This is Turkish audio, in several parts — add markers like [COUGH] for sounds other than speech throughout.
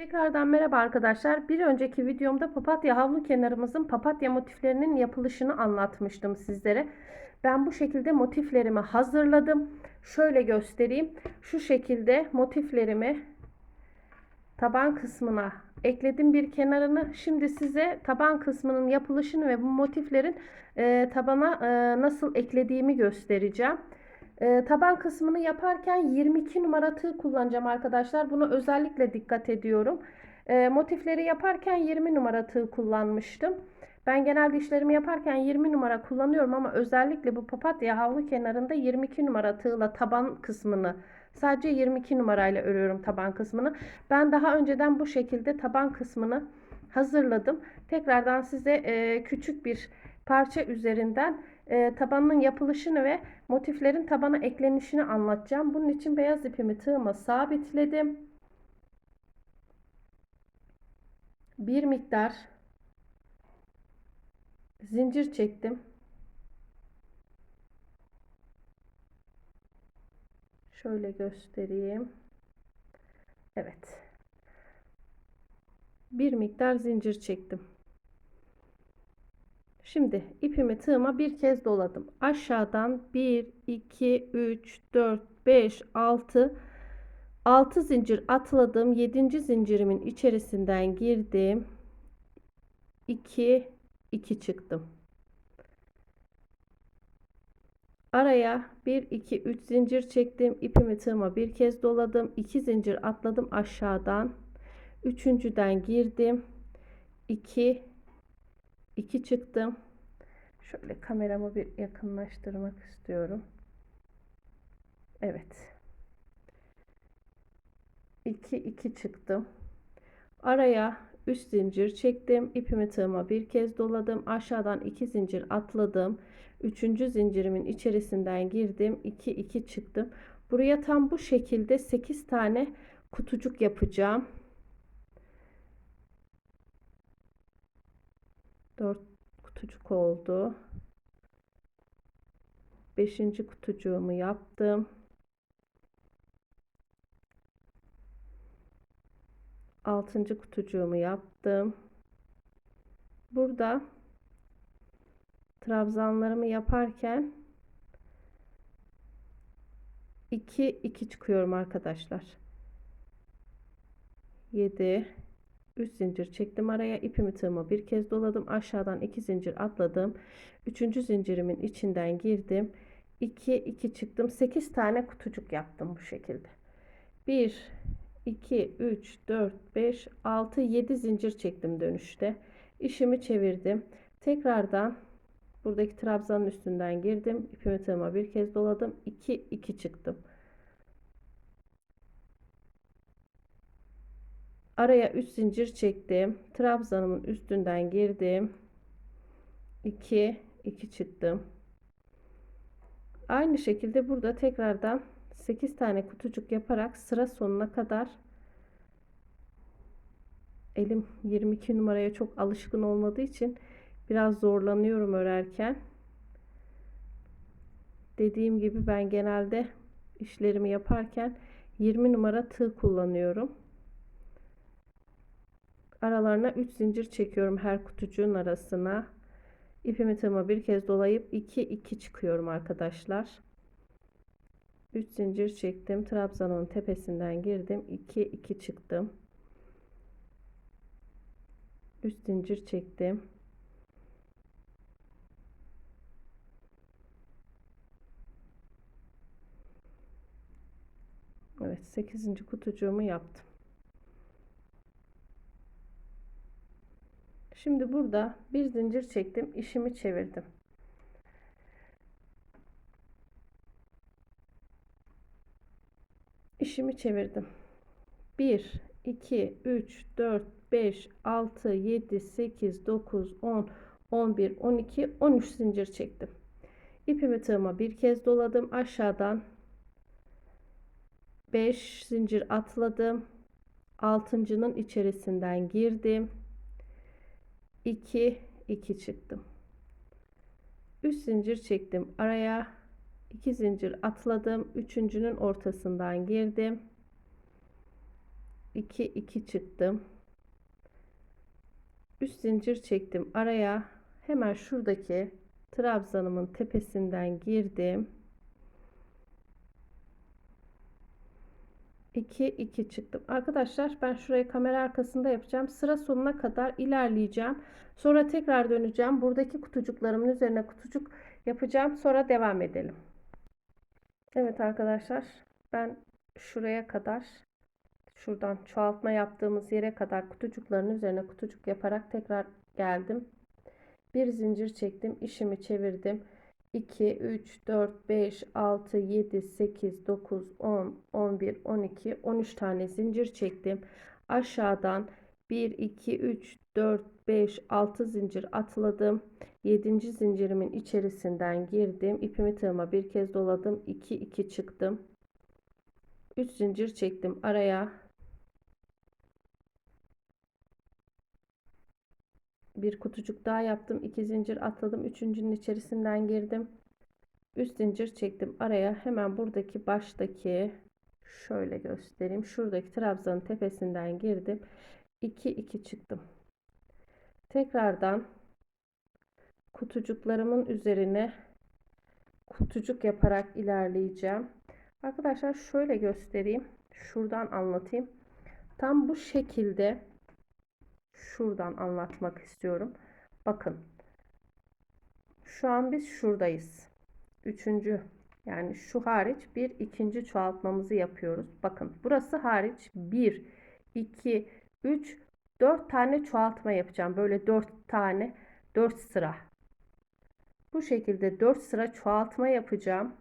Tekrardan merhaba arkadaşlar. Bir önceki videomda papatya havlu kenarımızın papatya motiflerinin yapılışını anlatmıştım sizlere. Ben bu şekilde motiflerimi hazırladım. Şöyle göstereyim. Şu şekilde motiflerimi taban kısmına ekledim bir kenarını. Şimdi size taban kısmının yapılışını ve bu motiflerin e, tabana e, nasıl eklediğimi göstereceğim. E, taban kısmını yaparken 22 numara tığ kullanacağım arkadaşlar. Bunu özellikle dikkat ediyorum. E, motifleri yaparken 20 numara tığ kullanmıştım. Ben genelde işlerimi yaparken 20 numara kullanıyorum ama özellikle bu papatya havlu kenarında 22 numara tığla taban kısmını sadece 22 numarayla örüyorum taban kısmını. Ben daha önceden bu şekilde taban kısmını hazırladım. Tekrardan size e, küçük bir parça üzerinden e, tabanın yapılışını ve motiflerin tabana eklenişini anlatacağım. Bunun için beyaz ipimi tığıma sabitledim. Bir miktar zincir çektim. Şöyle göstereyim. Evet. Bir miktar zincir çektim. Şimdi ipimi tığıma bir kez doladım. Aşağıdan 1, 2, 3, 4, 5, 6, 6 zincir atladım. 7. zincirimin içerisinden girdim. 2, 2 çıktım. Araya 1, 2, 3 zincir çektim. İpimi tığıma bir kez doladım. 2 zincir atladım aşağıdan. Üçüncüden girdim. 2, 2 çıktım. Şöyle kameramı bir yakınlaştırmak istiyorum. Evet. 2 2 çıktım. Araya 3 zincir çektim. İpimi tığıma bir kez doladım. Aşağıdan 2 zincir atladım. 3. zincirimin içerisinden girdim. 2 2 çıktım. Buraya tam bu şekilde 8 tane kutucuk yapacağım. 4 kutucuk oldu. 5. kutucuğumu yaptım. 6. kutucuğumu yaptım. Burada trabzanlarımı yaparken 2 2 çıkıyorum arkadaşlar. 7 3 zincir çektim araya ipimi tığıma bir kez doladım aşağıdan 2 zincir atladım. 3. zincirimin içinden girdim. 2 2 çıktım. 8 tane kutucuk yaptım bu şekilde. 1 2 3 4 5 6 7 zincir çektim dönüşte. İşimi çevirdim. Tekrardan buradaki trabzanın üstünden girdim. İpimi tığıma bir kez doladım. 2 2 çıktım Araya 3 zincir çektim. Trabzanımın üstünden girdim. 2 2 çıktım. Aynı şekilde burada tekrardan 8 tane kutucuk yaparak sıra sonuna kadar elim 22 numaraya çok alışkın olmadığı için biraz zorlanıyorum örerken. Dediğim gibi ben genelde işlerimi yaparken 20 numara tığ kullanıyorum aralarına 3 zincir çekiyorum her kutucuğun arasına. İpimi tığıma bir kez dolayıp 2 2 çıkıyorum arkadaşlar. 3 zincir çektim. Trabzanın tepesinden girdim. 2 2 çıktım. 3 zincir çektim. Evet 8. kutucuğumu yaptım Şimdi burada bir zincir çektim. işimi çevirdim. İşimi çevirdim. 1 2 3 4 5 6 7 8 9 10 11 12 13 zincir çektim. İpimi tığıma bir kez doladım. Aşağıdan 5 zincir atladım. Altıncının içerisinden girdim 2 2 çıktım 3 zincir çektim araya 2 zincir atladım üçüncünün ortasından girdim 2 2 çıktım. Üst zincir çektim. Araya hemen şuradaki trabzanımın tepesinden girdim. 2 2 çıktım. Arkadaşlar ben şurayı kamera arkasında yapacağım. Sıra sonuna kadar ilerleyeceğim. Sonra tekrar döneceğim. Buradaki kutucuklarımın üzerine kutucuk yapacağım. Sonra devam edelim. Evet arkadaşlar ben şuraya kadar şuradan çoğaltma yaptığımız yere kadar kutucukların üzerine kutucuk yaparak tekrar geldim. Bir zincir çektim. işimi çevirdim. 2, 3, 4, 5, 6, 7, 8, 9, 10, 11, 12, 13 tane zincir çektim. Aşağıdan 1, 2, 3, 4, 5, 6 zincir atladım. 7. zincirimin içerisinden girdim. İpimi tığıma bir kez doladım. 2, 2 çıktım. 3 zincir çektim araya. Bir kutucuk daha yaptım. 2 zincir atladım. Üçüncünün içerisinden girdim. 3 zincir çektim araya. Hemen buradaki baştaki şöyle göstereyim. Şuradaki trabzanın tepesinden girdim. 2 2 çıktım. Tekrardan kutucuklarımın üzerine kutucuk yaparak ilerleyeceğim. Arkadaşlar şöyle göstereyim. Şuradan anlatayım. Tam bu şekilde şuradan anlatmak istiyorum. Bakın. Şu an biz şuradayız. Üçüncü yani şu hariç bir ikinci çoğaltmamızı yapıyoruz. Bakın burası hariç 1, 2, 3, 4 tane çoğaltma yapacağım. Böyle 4 tane 4 sıra. Bu şekilde 4 sıra çoğaltma yapacağım.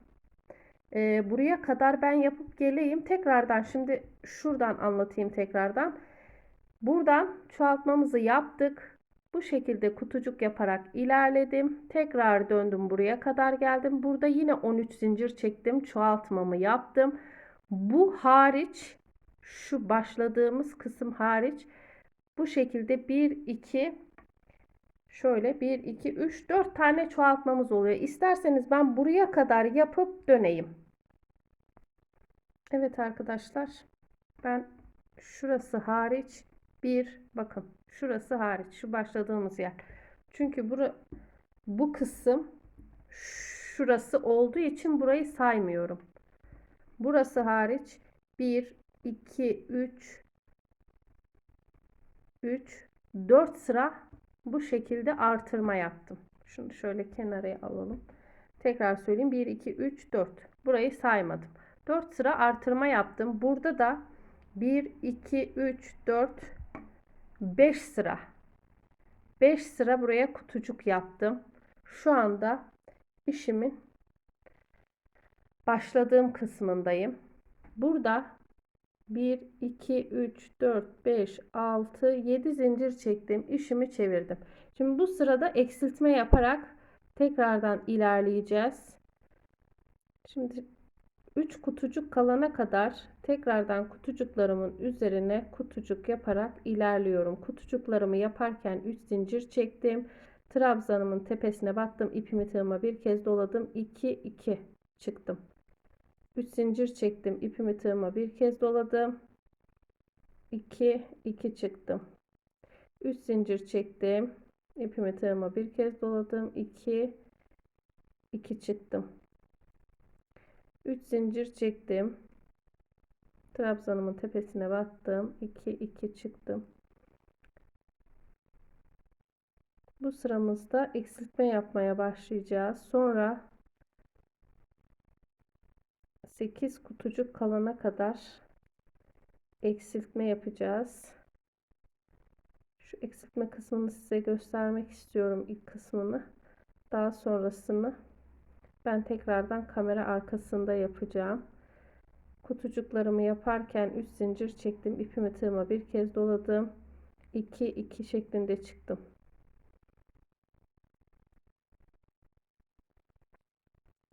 Ee, buraya kadar ben yapıp geleyim. Tekrardan şimdi şuradan anlatayım tekrardan. Buradan çoğaltmamızı yaptık. Bu şekilde kutucuk yaparak ilerledim. Tekrar döndüm buraya kadar geldim. Burada yine 13 zincir çektim. Çoğaltmamı yaptım. Bu hariç şu başladığımız kısım hariç bu şekilde 1 2 şöyle 1 2 3 4 tane çoğaltmamız oluyor. İsterseniz ben buraya kadar yapıp döneyim. Evet arkadaşlar ben şurası hariç bir bakın şurası hariç şu başladığımız yer. Çünkü bura, bu kısım şurası olduğu için burayı saymıyorum. Burası hariç 1 2 3 3 4 sıra bu şekilde artırma yaptım. Şunu şöyle kenara alalım. Tekrar söyleyeyim. 1 2 3 4. Burayı saymadım. 4 sıra artırma yaptım. Burada da 1 2 3 4 5 sıra 5 sıra buraya kutucuk yaptım. Şu anda işimin başladığım kısmındayım. Burada 1 2 3 4 5 6 7 zincir çektim. işimi çevirdim. Şimdi bu sırada eksiltme yaparak tekrardan ilerleyeceğiz. Şimdi 3 kutucuk kalana kadar tekrardan kutucuklarımın üzerine kutucuk yaparak ilerliyorum. Kutucuklarımı yaparken 3 zincir çektim. Trabzanımın tepesine battım. ipimi tığıma bir kez doladım. 2 2 çıktım. 3 zincir çektim. ipimi tığıma bir kez doladım. 2 2 çıktım. 3 zincir çektim. ipimi tığıma bir kez doladım. 2 2 çıktım. 3 zincir çektim. Trabzanımın tepesine battım. 2 2 çıktım. Bu sıramızda eksiltme yapmaya başlayacağız. Sonra 8 kutucuk kalana kadar eksiltme yapacağız. Şu eksiltme kısmını size göstermek istiyorum ilk kısmını. Daha sonrasını ben tekrardan kamera arkasında yapacağım. Kutucuklarımı yaparken 3 zincir çektim. ipimi tığıma bir kez doladım. 2 2 şeklinde çıktım.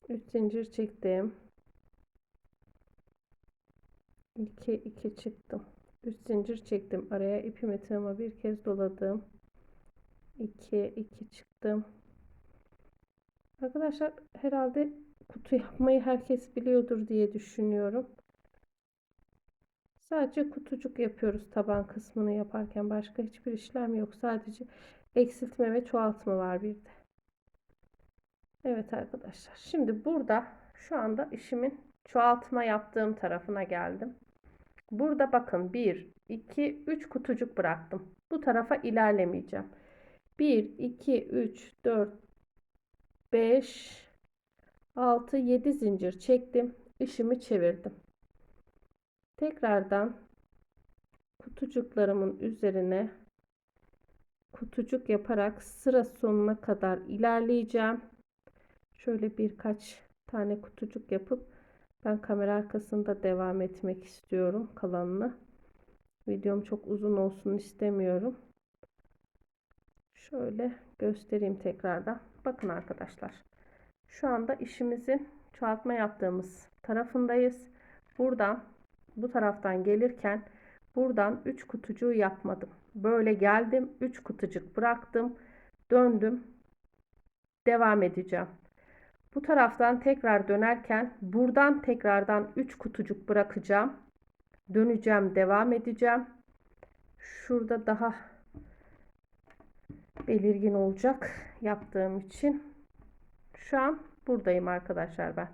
Üç zincir çektim. 2 2 çıktım. 3 zincir çektim. Araya ipimi tığıma bir kez doladım. 2 2 çıktım. Arkadaşlar herhalde kutu yapmayı herkes biliyordur diye düşünüyorum. Sadece kutucuk yapıyoruz taban kısmını yaparken. Başka hiçbir işlem yok. Sadece eksiltme ve çoğaltma var bir de. Evet arkadaşlar. Şimdi burada şu anda işimin çoğaltma yaptığım tarafına geldim. Burada bakın 1, 2, 3 kutucuk bıraktım. Bu tarafa ilerlemeyeceğim. 1, 2, 3, 4, 5, 6, 7 zincir çektim. İşimi çevirdim. Tekrardan kutucuklarımın üzerine kutucuk yaparak sıra sonuna kadar ilerleyeceğim. Şöyle birkaç tane kutucuk yapıp ben kamera arkasında devam etmek istiyorum kalanını. Videom çok uzun olsun istemiyorum. Şöyle göstereyim tekrardan. Bakın arkadaşlar. Şu anda işimizin çoğaltma yaptığımız tarafındayız. Buradan bu taraftan gelirken buradan 3 kutucuğu yapmadım. Böyle geldim 3 kutucuk bıraktım. Döndüm. Devam edeceğim. Bu taraftan tekrar dönerken buradan tekrardan 3 kutucuk bırakacağım. Döneceğim, devam edeceğim. Şurada daha belirgin olacak yaptığım için. Şu an buradayım arkadaşlar ben.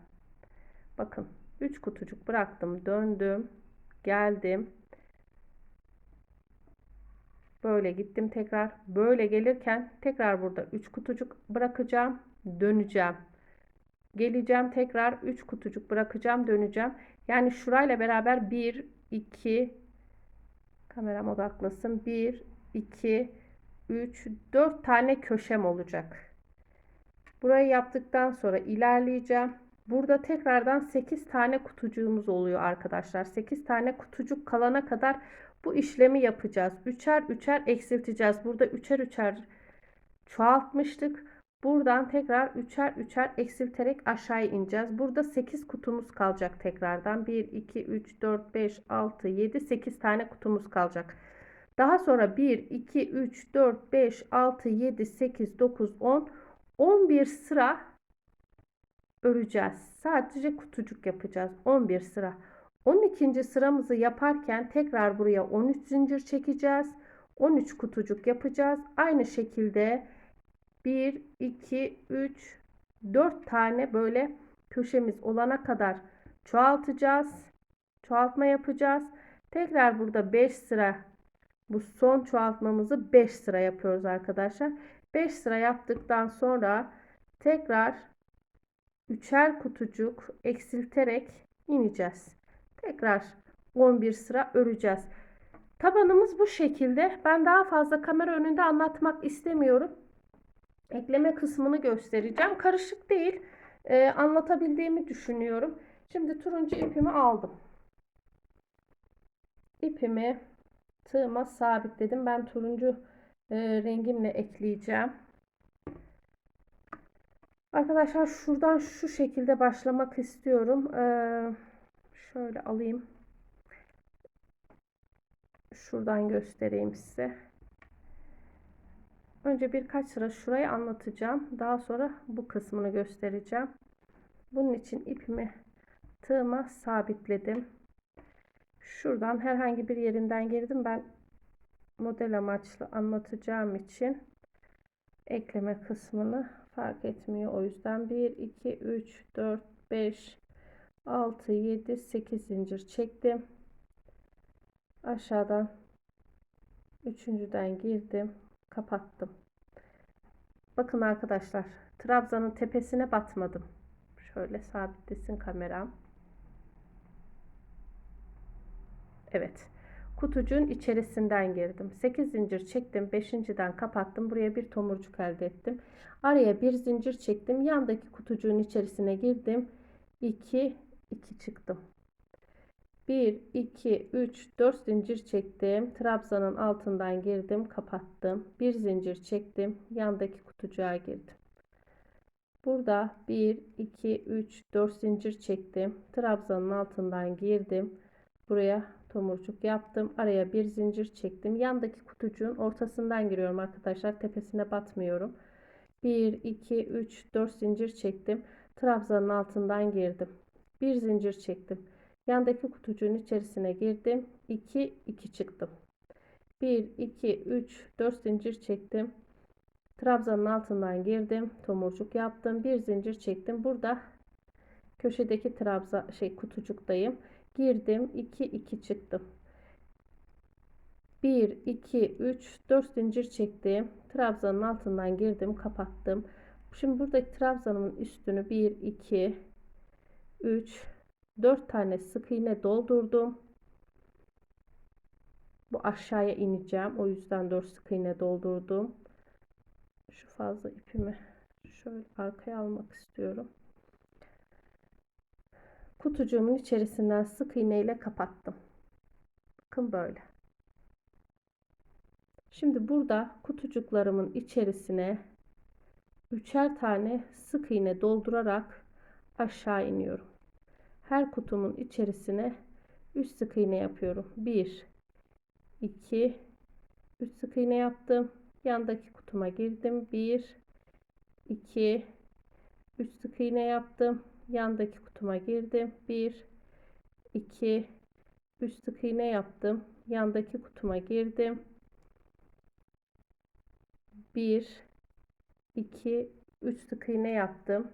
Bakın 3 kutucuk bıraktım, döndüm, geldim. Böyle gittim tekrar. Böyle gelirken tekrar burada 3 kutucuk bırakacağım, döneceğim. Geleceğim tekrar 3 kutucuk bırakacağım, döneceğim. Yani şurayla beraber 1 2 kameram odaklasın. 1 2 3 4 tane köşem olacak. Burayı yaptıktan sonra ilerleyeceğim. Burada tekrardan 8 tane kutucuğumuz oluyor arkadaşlar. 8 tane kutucuk kalana kadar bu işlemi yapacağız. Üçer üçer eksilteceğiz. Burada üçer üçer çoğaltmıştık. Buradan tekrar üçer üçer eksilterek aşağı ineceğiz. Burada 8 kutumuz kalacak tekrardan. 1, 2, 3, 4, 5, 6, 7, 8 tane kutumuz kalacak. Daha sonra 1, 2, 3, 4, 5, 6, 7, 8, 9, 10, 11 sıra öreceğiz. Sadece kutucuk yapacağız. 11 sıra. 12. sıramızı yaparken tekrar buraya 13 zincir çekeceğiz. 13 kutucuk yapacağız. Aynı şekilde 1, 2, 3, 4 tane böyle köşemiz olana kadar çoğaltacağız. Çoğaltma yapacağız. Tekrar burada 5 sıra bu son çoğaltmamızı 5 sıra yapıyoruz arkadaşlar. 5 sıra yaptıktan sonra tekrar üçer kutucuk eksilterek ineceğiz. Tekrar 11 sıra öreceğiz. Tabanımız bu şekilde. Ben daha fazla kamera önünde anlatmak istemiyorum. Ekleme kısmını göstereceğim. Karışık değil. Ee, anlatabildiğimi düşünüyorum. Şimdi turuncu ipimi aldım. İpimi tığıma sabitledim. Ben turuncu e, rengimle ekleyeceğim. Arkadaşlar şuradan şu şekilde başlamak istiyorum. Ee, şöyle alayım. Şuradan göstereyim size. Önce birkaç sıra şurayı anlatacağım. Daha sonra bu kısmını göstereceğim. Bunun için ipimi tığıma sabitledim. Şuradan herhangi bir yerinden girdim. Ben model amaçlı anlatacağım için ekleme kısmını fark etmiyor. O yüzden 1, 2, 3, 4, 5, 6, 7, 8 zincir çektim. Aşağıdan üçüncüden girdim. Kapattım. Bakın arkadaşlar. Trabzanın tepesine batmadım. Şöyle sabitlesin kameram. Evet. Kutucuğun içerisinden girdim. 8 zincir çektim. 5.den kapattım. Buraya bir tomurcuk elde ettim. Araya bir zincir çektim. Yandaki kutucuğun içerisine girdim. 2 2 çıktım. 1 2 3 4 zincir çektim. Trabzanın altından girdim, kapattım. Bir zincir çektim. Yandaki kutucuğa girdim. Burada 1 2 3 4 zincir çektim. Trabzanın altından girdim. Buraya tomurcuk yaptım. Araya bir zincir çektim. Yandaki kutucuğun ortasından giriyorum arkadaşlar. Tepesine batmıyorum. 1 2 3 4 zincir çektim. Trabzanın altından girdim. Bir zincir çektim. Yandaki kutucuğun içerisine girdim. 2 2 çıktım. 1 2 3 4 zincir çektim. Trabzanın altından girdim. Tomurcuk yaptım. Bir zincir çektim. Burada köşedeki trabza şey kutucuktayım. Girdim. 2 2 çıktım. 1 2 3 4 zincir çektim. Trabzanın altından girdim, kapattım. Şimdi buradaki trabzanın üstünü 1 2 3 4 tane sık iğne doldurdum. Bu aşağıya ineceğim. O yüzden 4 sık iğne doldurdum. Şu fazla ipimi şöyle arkaya almak istiyorum. Kutucuğumun içerisinden sık iğne ile kapattım. Bakın böyle. Şimdi burada kutucuklarımın içerisine üçer tane sık iğne doldurarak aşağı iniyorum. Her kutumun içerisine 3 sık iğne yapıyorum. 1 2 3 sık iğne yaptım. Yandaki kutuma girdim. 1 2 3 sık iğne yaptım. Yandaki kutuma girdim. 1 2 3 sık iğne yaptım. Yandaki kutuma girdim. 1 2 3 sık iğne yaptım.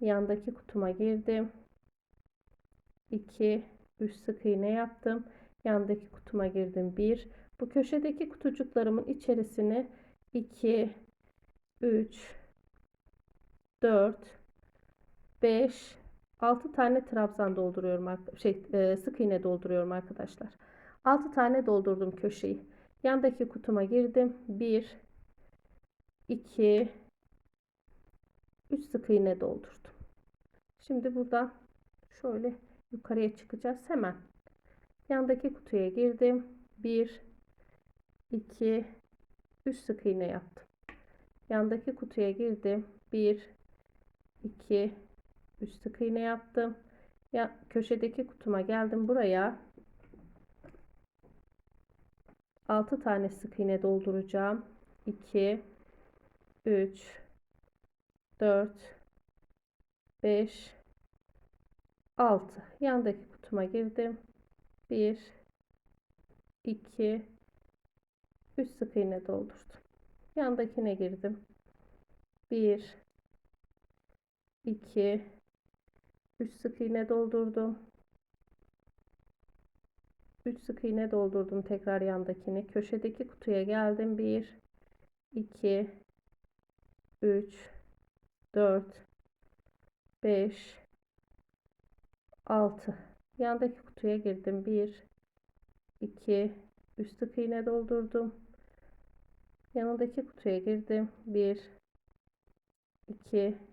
Yandaki kutuma girdim. 2 3 sık iğne yaptım. Yandaki kutuma girdim. 1 bu köşedeki kutucuklarımın içerisine 2 3 4 5 6 tane trabzan dolduruyorum şey e, sık iğne dolduruyorum arkadaşlar. 6 tane doldurdum köşeyi. Yandaki kutuma girdim. 1 2 3 sık iğne doldurdum. Şimdi buradan şöyle yukarıya çıkacağız hemen. Yandaki kutuya girdim. 1 2 3 sık iğne yaptım. Yandaki kutuya girdim. 1 2 3 sık iğne yaptım. Ya köşedeki kutuma geldim buraya 6 tane sık iğne dolduracağım. 2 3 4 5 6 yandaki kutuma girdim. 1 2 3 sık iğne doldurdum. Yandakine girdim. 1 2 3 sık iğne doldurdum. 3 sık iğne doldurdum tekrar yandakini. Köşedeki kutuya geldim. 1 2 3 4 5 6 yandaki kutuya girdim. 1 2 3 sık iğne doldurdum. Yanındaki kutuya girdim. 1 2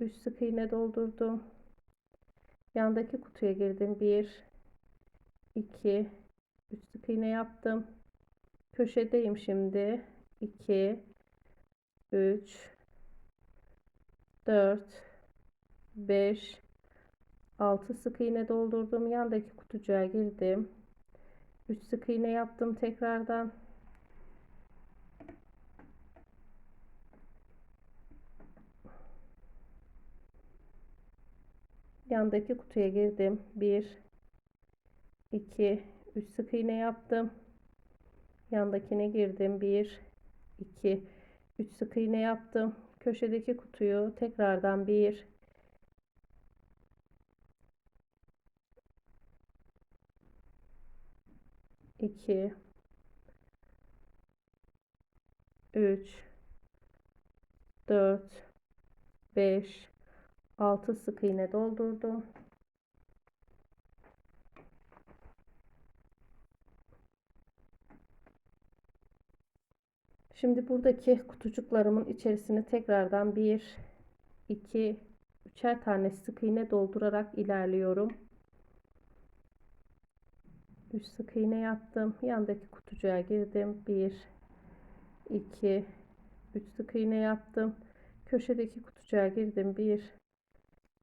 3 sık iğne doldurdum. Yandaki kutuya girdim. 1 2 3 sık iğne yaptım. Köşedeyim şimdi. 2 3 4 5 6 sık iğne doldurdum. Yandaki kutucuğa girdim. 3 sık iğne yaptım tekrardan. Yandaki kutuya girdim. 1 2 3 sık iğne yaptım. Yandakine girdim. 1 2 3 sık iğne yaptım. Köşedeki kutuyu tekrardan 1 2 3 4 5 6 sık iğne doldurdum. Şimdi buradaki kutucuklarımın içerisine tekrardan 1 2 üçer tane sık iğne doldurarak ilerliyorum. 3 sık iğne yaptım. Yandaki kutucuğa girdim. 1 2 3 sık iğne yaptım. Köşedeki kutucuğa girdim. 1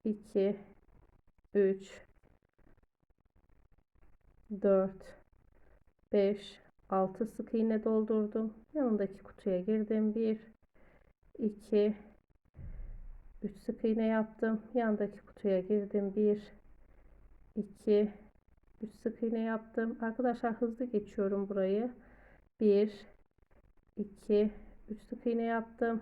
2 3 4 5 6 sık iğne doldurdum. Yanındaki kutuya girdim. 1 2 3 sık iğne yaptım. Yandaki kutuya girdim. 1 2 3 sık iğne yaptım. Arkadaşlar hızlı geçiyorum burayı. 1 2 3 sık iğne yaptım.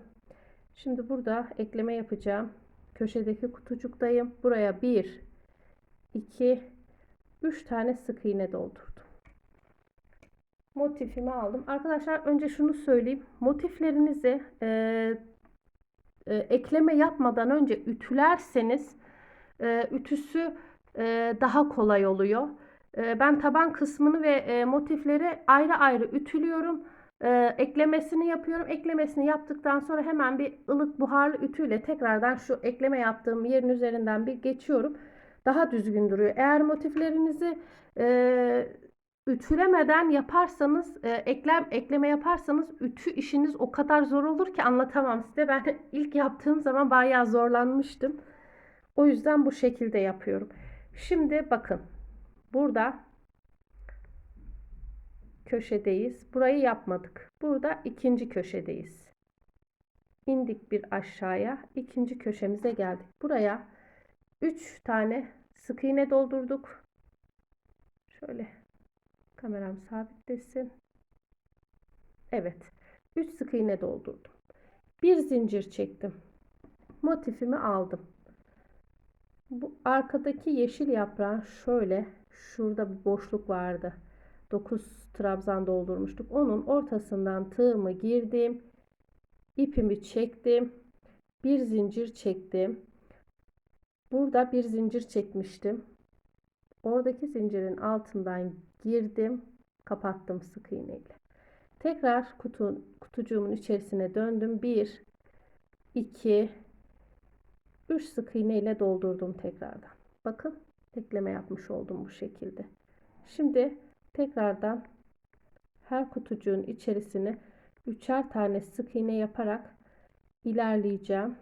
Şimdi burada ekleme yapacağım. Köşedeki kutucuktayım. Buraya 1 2 3 tane sık iğne doldurdum. Motifimi aldım. Arkadaşlar önce şunu söyleyeyim. Motiflerinizi e, e, ekleme yapmadan önce ütülerseniz e, ütüsü e, daha kolay oluyor. E, ben taban kısmını ve e, motifleri ayrı ayrı ütülüyorum. E, eklemesini yapıyorum. Eklemesini yaptıktan sonra hemen bir ılık buharlı ütüyle tekrardan şu ekleme yaptığım yerin üzerinden bir geçiyorum. Daha düzgün duruyor. Eğer motiflerinizi e, ütülemeden yaparsanız, e, eklem ekleme yaparsanız ütü işiniz o kadar zor olur ki anlatamam size. Ben [LAUGHS] ilk yaptığım zaman bayağı zorlanmıştım. O yüzden bu şekilde yapıyorum. Şimdi bakın. Burada köşedeyiz. Burayı yapmadık. Burada ikinci köşedeyiz. İndik bir aşağıya. ikinci köşemize geldik. Buraya 3 tane sık iğne doldurduk. Şöyle kameram sabitlesin. Evet. 3 sık iğne doldurdum. Bir zincir çektim. Motifimi aldım. Bu arkadaki yeşil yaprağın şöyle şurada bir boşluk vardı. 9 trabzan doldurmuştuk. Onun ortasından tığımı girdim. ipimi çektim. Bir zincir çektim. Burada bir zincir çekmiştim. Oradaki zincirin altından girdim. Kapattım sık iğneyle. Tekrar kutu, kutucuğumun içerisine döndüm. 1 2 3 sık iğne ile doldurdum tekrardan. Bakın ekleme yapmış oldum bu şekilde. Şimdi tekrardan her kutucuğun içerisine üçer tane sık iğne yaparak ilerleyeceğim.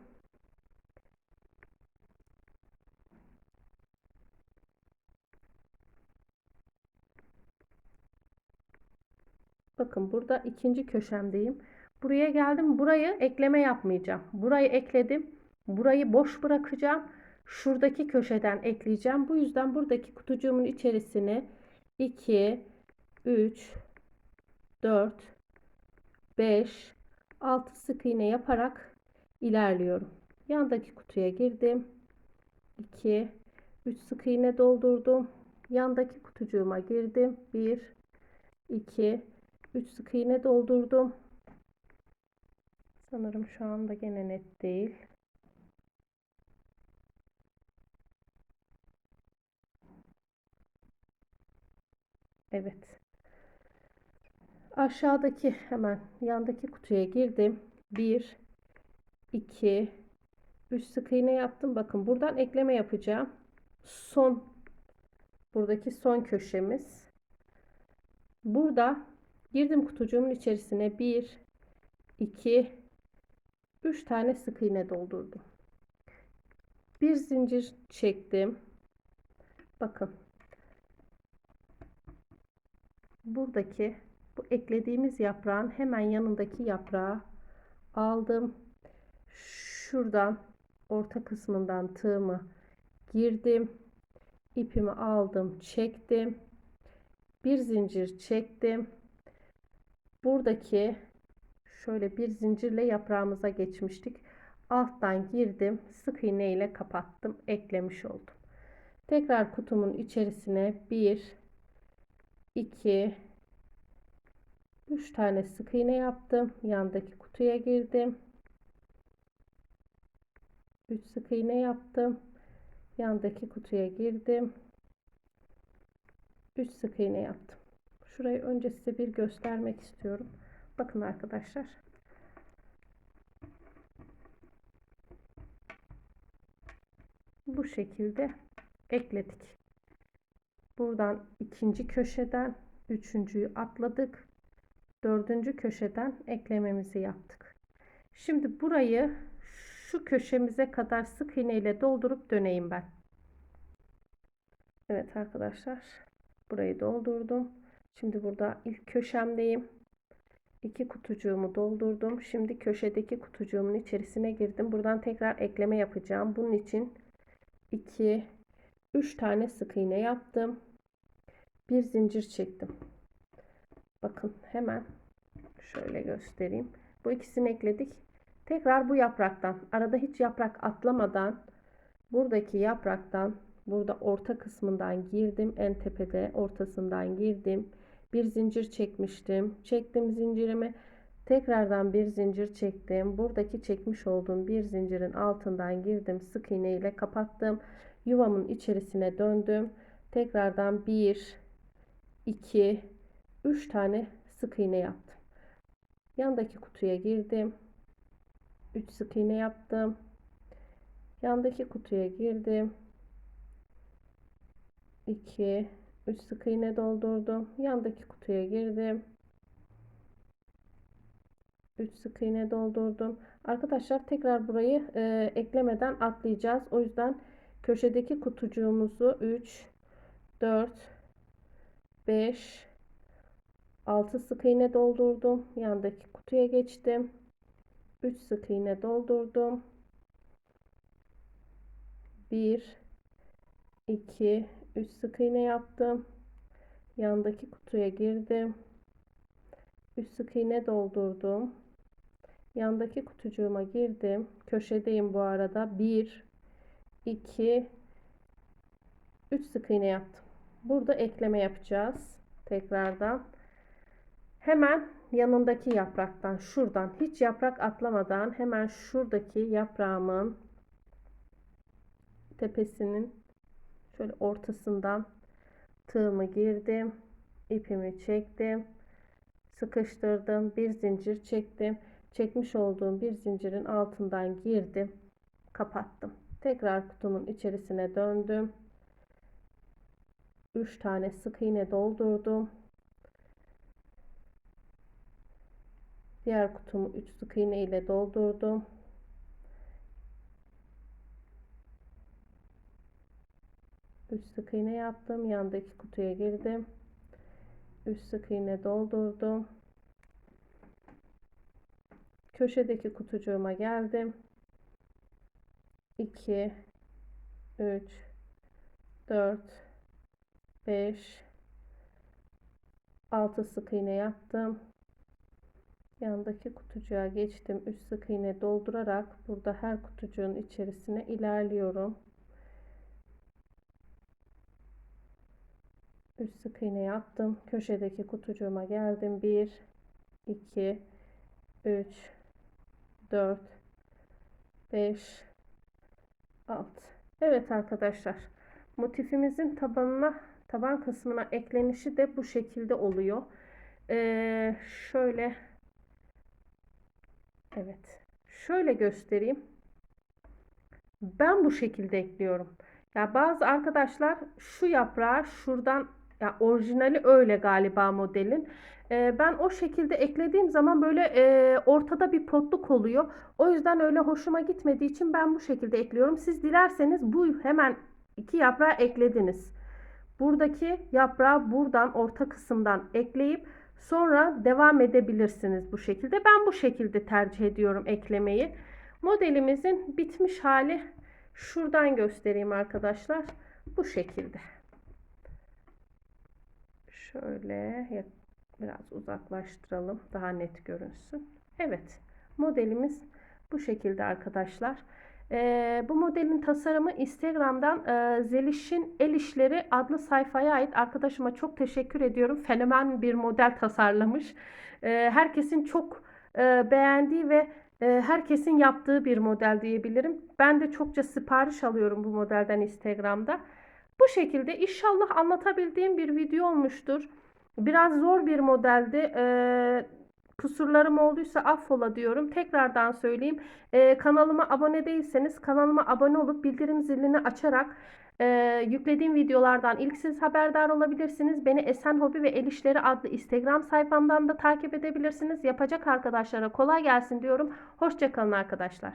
Bakın burada ikinci köşemdeyim. Buraya geldim. Burayı ekleme yapmayacağım. Burayı ekledim. Burayı boş bırakacağım. Şuradaki köşeden ekleyeceğim. Bu yüzden buradaki kutucuğumun içerisine 2, 3, 4, 5, 6 sık iğne yaparak ilerliyorum. Yandaki kutuya girdim. 2, 3 sık iğne doldurdum. Yandaki kutucuğuma girdim. 1, 2, 3 sık iğne doldurdum. Sanırım şu anda gene net değil. Evet. Aşağıdaki hemen yandaki kutuya girdim. 1 2 3 sık iğne yaptım. Bakın buradan ekleme yapacağım. Son buradaki son köşemiz. Burada girdim kutucuğumun içerisine 1 2 3 tane sık iğne doldurdum. Bir zincir çektim. Bakın buradaki bu eklediğimiz yaprağın hemen yanındaki yaprağı aldım. Şuradan orta kısmından tığımı girdim. ipimi aldım, çektim. Bir zincir çektim. Buradaki şöyle bir zincirle yaprağımıza geçmiştik. Alttan girdim. Sık iğne ile kapattım. Eklemiş oldum. Tekrar kutumun içerisine bir 2 3 tane sık iğne yaptım. Yandaki kutuya girdim. 3 sık iğne yaptım. Yandaki kutuya girdim. 3 sık iğne yaptım. Şurayı önce size bir göstermek istiyorum. Bakın arkadaşlar. Bu şekilde ekledik. Buradan ikinci köşeden üçüncüyü atladık. Dördüncü köşeden eklememizi yaptık. Şimdi burayı şu köşemize kadar sık iğne ile doldurup döneyim ben. Evet arkadaşlar. Burayı doldurdum. Şimdi burada ilk köşemdeyim. İki kutucuğumu doldurdum. Şimdi köşedeki kutucuğumun içerisine girdim. Buradan tekrar ekleme yapacağım. Bunun için 2 3 tane sık iğne yaptım. Bir zincir çektim. Bakın hemen şöyle göstereyim. Bu ikisini ekledik. Tekrar bu yapraktan arada hiç yaprak atlamadan buradaki yapraktan burada orta kısmından girdim. En tepede ortasından girdim. Bir zincir çekmiştim. Çektim zincirimi. Tekrardan bir zincir çektim. Buradaki çekmiş olduğum bir zincirin altından girdim. Sık iğne ile kapattım. Yuvamın içerisine döndüm. Tekrardan 1 2 3 tane sık iğne yaptım. Yandaki kutuya girdim. 3 sık iğne yaptım. Yandaki kutuya girdim. 2 3 sık iğne doldurdum. Yandaki kutuya girdim. 3 sık iğne doldurdum. Arkadaşlar tekrar burayı e, eklemeden atlayacağız. O yüzden köşedeki kutucuğumuzu 3 4 5 6 sık iğne doldurdum. Yandaki kutuya geçtim. 3 sık iğne doldurdum. 1 2 3 sık iğne yaptım. Yandaki kutuya girdim. 3 sık iğne doldurdum. Yandaki kutucuğuma girdim. Köşedeyim bu arada. 1 2 3 sık iğne yaptım. Burada ekleme yapacağız. Tekrardan. Hemen yanındaki yapraktan şuradan hiç yaprak atlamadan hemen şuradaki yaprağımın tepesinin şöyle ortasından tığımı girdim. ipimi çektim. Sıkıştırdım. Bir zincir çektim. Çekmiş olduğum bir zincirin altından girdim. Kapattım. Tekrar kutumun içerisine döndüm. 3 tane sık iğne doldurdum. Diğer kutumu 3 sık iğne ile doldurdum. Üç sık iğne yaptım. Yandaki kutuya girdim. 3 sık iğne doldurdum. Köşedeki kutucuğuma geldim. 2 3 4 5 6 sık iğne yaptım. Yandaki kutucuğa geçtim. 3 sık iğne doldurarak burada her kutucuğun içerisine ilerliyorum. 3 sık iğne yaptım. Köşedeki kutucuğuma geldim. 1 2 3 4 5 6 Evet arkadaşlar motifimizin tabanına taban kısmına eklenişi de bu şekilde oluyor ee, şöyle evet şöyle göstereyim ben bu şekilde ekliyorum ya bazı arkadaşlar şu yaprağı şuradan ya orijinali öyle galiba modelin ee, ben o şekilde eklediğim zaman böyle e, ortada bir potluk oluyor. O yüzden öyle hoşuma gitmediği için ben bu şekilde ekliyorum. Siz dilerseniz bu hemen iki yaprağı eklediniz. Buradaki yaprağı buradan orta kısımdan ekleyip sonra devam edebilirsiniz bu şekilde. Ben bu şekilde tercih ediyorum eklemeyi. Modelimizin bitmiş hali şuradan göstereyim arkadaşlar. Bu şekilde. Şöyle Biraz uzaklaştıralım. Daha net görünsün. Evet. Modelimiz bu şekilde arkadaşlar. Ee, bu modelin tasarımı Instagram'dan e, Zeliş'in El İşleri adlı sayfaya ait. Arkadaşıma çok teşekkür ediyorum. Fenomen bir model tasarlamış. Ee, herkesin çok e, beğendiği ve e, herkesin yaptığı bir model diyebilirim. Ben de çokça sipariş alıyorum bu modelden Instagram'da. Bu şekilde inşallah anlatabildiğim bir video olmuştur. Biraz zor bir modeldi. Ee, kusurlarım olduysa affola diyorum. Tekrardan söyleyeyim. Ee, kanalıma abone değilseniz kanalıma abone olup bildirim zilini açarak e, yüklediğim videolardan ilk siz haberdar olabilirsiniz. Beni Esen Hobi ve El İşleri adlı Instagram sayfamdan da takip edebilirsiniz. Yapacak arkadaşlara kolay gelsin diyorum. Hoşçakalın arkadaşlar.